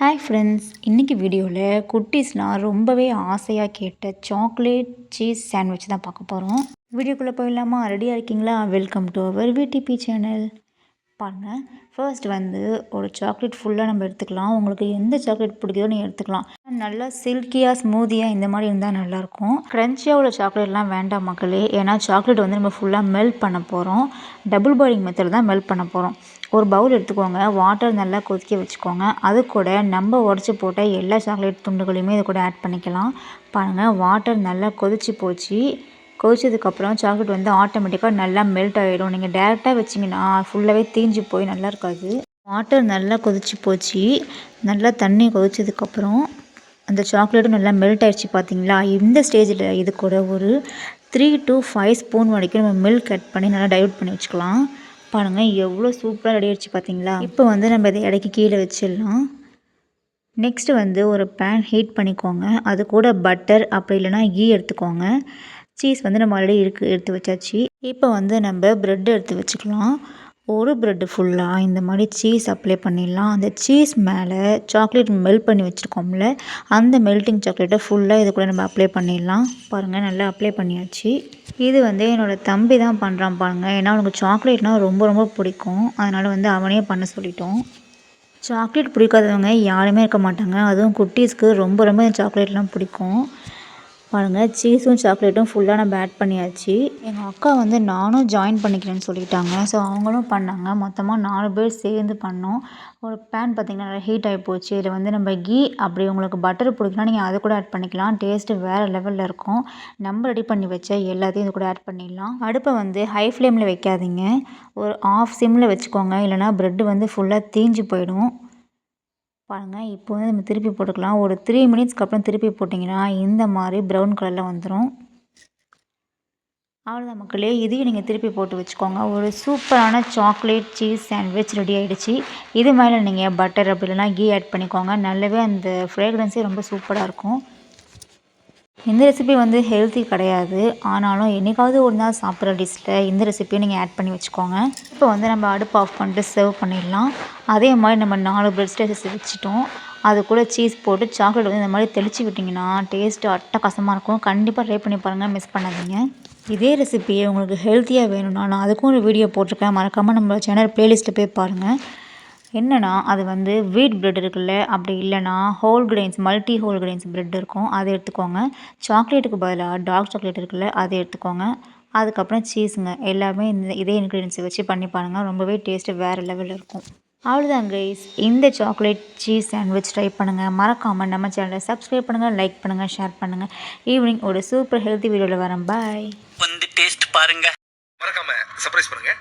Hi friends இன்றைக்கி வீடியோவில் குட்டீஸ்லாம் ரொம்பவே ஆசையாக கேட்ட சாக்லேட் சீஸ் சாண்ட்விச் தான் பார்க்க போகிறோம் வீடியோக்குள்ளே போயிடலாமா? ரெடியாக இருக்கீங்களா? Welcome to our VDP channel பாருங்க ஃபர்ஸ்ட் வந்து ஒரு சாக்லேட் ஃபுல்லாக நம்ம எடுத்துக்கலாம். உங்களுக்கு எந்த சாக்லேட் பிடிக்குதோ நீங்கள் எடுத்துக்கலாம். நல்லா சில்கியாக ஸ்மூதியாக இந்த மாதிரி இருந்தால் நல்லாயிருக்கும் க்ரன்ச்சியாக உள்ள சாக்லேட்லாம் வேண்டாம் மக்களே. ஏன்னா சாக்லேட் வந்து நம்ம ஃபுல்லாக மெல்ட் பண்ண போகிறோம் டபுள் பாயிலிங் மெத்தடில் தான் மெல்ட் பண்ண போகிறோம் ஒரு பவுல் எடுத்துக்கோங்க. வாட்டர் நல்லா கொதிக்க வச்சுக்கோங்க. அது கூட நம்ம உடச்சி போட்ட எல்லா சாக்லேட் துண்டுகளையுமே இது கூட ஆட் பண்ணிக்கலாம். பாருங்கள் வாட்டர் நல்லா கொதிச்சு போச்சு. கொதிச்சதுக்கப்புறம் சாக்லேட் வந்து ஆட்டோமேட்டிக்காக நல்லா மெல்ட் ஆகிடும் நீங்கள் டேரெக்டாக வச்சிங்கன்னா ஃபுல்லாகவே தீஞ்சு போய் நல்லா இருக்காது. வாட்டர் நல்லா கொதிச்சு போச்சு. நல்லா தண்ணி கொதிச்சதுக்கப்புறம் அந்த சாக்லேட்டும் நல்லா மெல்ட் ஆகிடுச்சு பார்த்தீங்களா இந்த ஸ்டேஜில் இது கூட ஒரு த்ரீ டு ஃபைவ் ஸ்பூன் வரைக்கும் நம்ம மில்க் கட் பண்ணி நல்லா டைவர்ட் பண்ணி வச்சுக்கலாம். பாருங்கள் எவ்வளோ சூப்பராக ரெடி ஆகிடுச்சு பார்த்தீங்களா இப்போ வந்து நம்ம இதை இடைக்கு கீழே வச்சிடலாம். நெக்ஸ்ட்டு வந்து ஒரு பேன் ஹீட் பண்ணிக்கோங்க. அது கூட பட்டர் அப்படி இல்லைனா கீ எடுத்துக்கோங்க. சீஸ் வந்து நம்ம ஆல்ரெடி இருக்கு எடுத்து வச்சாச்சு. இப்போ வந்து நம்ம ப்ரெட் எடுத்து வச்சுக்கலாம். ஒரு ப்ரெட்டு ஃபுல்லாக இந்த மாதிரி சீஸ் அப்ளை பண்ணிடலாம். அந்த சீஸ் மேலே சாக்லேட் மெல்ட் பண்ணி வச்சுருக்கோம்ல அந்த மெல்ட்டிங் சாக்லேட்டை ஃபுல்லாக இது கூட நம்ம அப்ளை பண்ணிடலாம். பாருங்கள் நல்லா அப்ளை பண்ணியாச்சு. இது வந்து என்னோடய தம்பி தான் பண்ணுறான் பாருங்கள் ஏன்னா அவனுக்கு சாக்லேட்னால் ரொம்ப ரொம்ப பிடிக்கும். அதனால் வந்து அவனே பண்ண சொல்லிட்டோம். சாக்லேட் பிடிக்காதவங்க யாருமே இருக்க மாட்டாங்க. அதுவும் குட்டீஸ்க்கு ரொம்ப ரொம்ப சாக்லேட்லாம் பிடிக்கும். பாருங்கள் சீஸும் சாக்லேட்டும் ஃபுல்லாக நம்ம ஆட் பண்ணியாச்சு. எங்கள் அக்கா வந்து நானும் ஜாயின் பண்ணிக்கிறேன்னு சொல்லிட்டாங்க. ஸோ அவங்களும் பண்ணாங்க. மொத்தமாக நாலு பேர் சேர்ந்து பண்ணோம். ஒரு பேன் பார்த்திங்கன்னா நல்லா ஹீட் ஆகி போச்சு. இதில் வந்து நம்ம கீ அப்படி உங்களுக்கு பட்டர் பிடிக்குன்னா நீங்கள் அதை கூட ஆட் பண்ணிக்கலாம். டேஸ்ட்டு வேறு லெவலில் இருக்கும். நம்ம ரெடி பண்ணி வச்ச எல்லாத்தையும் இது கூட ஆட் பண்ணிடலாம். அடுப்பை வந்து ஹை ஃப்ளேமில் வைக்காதீங்க. ஒரு ஆஃப் சிம்மில் வச்சுக்கோங்க. இல்லைனா ப்ரெட்டு வந்து ஃபுல்லாக தீஞ்சு போயிடும். பாருங்கள் இப்போ வந்து நம்ம திருப்பி போட்டுக்கலாம். ஒரு த்ரீ மினிட்ஸ்க்கு அப்புறம் திருப்பி போட்டிங்கன்னா இந்த மாதிரி ப்ரௌன் கலரில் வந்துடும் அவ்வளோதான் மக்களே. இதையும் நீங்கள் திருப்பி போட்டு வச்சுக்கோங்க. ஒரு சூப்பரான சாக்லேட் சீஸ் சாண்ட்விச் ரெடி ஆகிடுச்சு இது மேலே நீங்கள் பட்டர் அப்படி இல்லைனா கீ ஆட் பண்ணிக்கோங்க. நல்லாவே அந்த ஃப்ரேக்ரன்ஸே ரொம்ப சூப்பராக இருக்கும். இந்த ரெசிபி வந்து ஹெல்த்தி கிடையாது. ஆனாலும் என்றைக்காவது ஒரு நாள் சாப்பிட்ற டிஷ்ஷில் இந்த ரெசிபியை நீங்கள் ஆட் பண்ணி வச்சுக்கோங்க. இப்போ வந்து நம்ம அடுப்பு ஆஃப் பண்ணிட்டு சர்வ் பண்ணிடலாம். அதே மாதிரி நம்ம நாலு பிரெட் ஸ்லைசஸ் வச்சுட்டோம். அது கூட சீஸ் போட்டு சாக்லேட் வந்து இந்த மாதிரி தெளித்து விட்டிங்கன்னா டேஸ்ட்டு அட்டகாசமாக இருக்கும். கண்டிப்பாக ட்ரை பண்ணி பாருங்கள் மிஸ் பண்ணாதீங்க. இதே ரெசிபியை உங்களுக்கு ஹெல்த்தியாக வேணும்னா நான் அதுக்கும் ஒரு வீடியோ போட்டிருக்கேன். மறக்காமல் நம்ம சேனல் ப்ளேலிஸ்ட்டில் போய் பாருங்கள் என்னென்னா அது வந்து வீட் ப்ரெட் இருக்குல்ல அப்படி இல்லைனா whole grains multi whole grains bread இருக்கும் அதை எடுத்துக்கோங்க. சாக்லேட்டுக்கு பதிலாக டார்க் சாக்லேட் இருக்குல்ல அதை எடுத்துக்கோங்க. அதுக்கப்புறம் சீஸுங்க எல்லாமே இந்த இதே இன்க்ரீடியன்ஸை வச்சு பண்ணி பாருங்கள் ரொம்பவே டேஸ்ட்டு வேறு லெவலில் இருக்கும். அவ்வளோதான் கைஸ் இந்த சாக்லேட் சீஸ் சாண்ட்விச் ட்ரை பண்ணுங்கள் மறக்காமல் நம்ம சேனலை சப்ஸ்கிரைப் பண்ணுங்கள் லைக் பண்ணுங்கள் ஷேர் பண்ணுங்கள் ஈவினிங் ஒரு சூப்பர் ஹெல்த்தி வீடியோவில் வரேன் பாய் வந்து டேஸ்ட் பாருங்க. மறக்காம சர்ப்ரைஸ் பண்ணுங்க.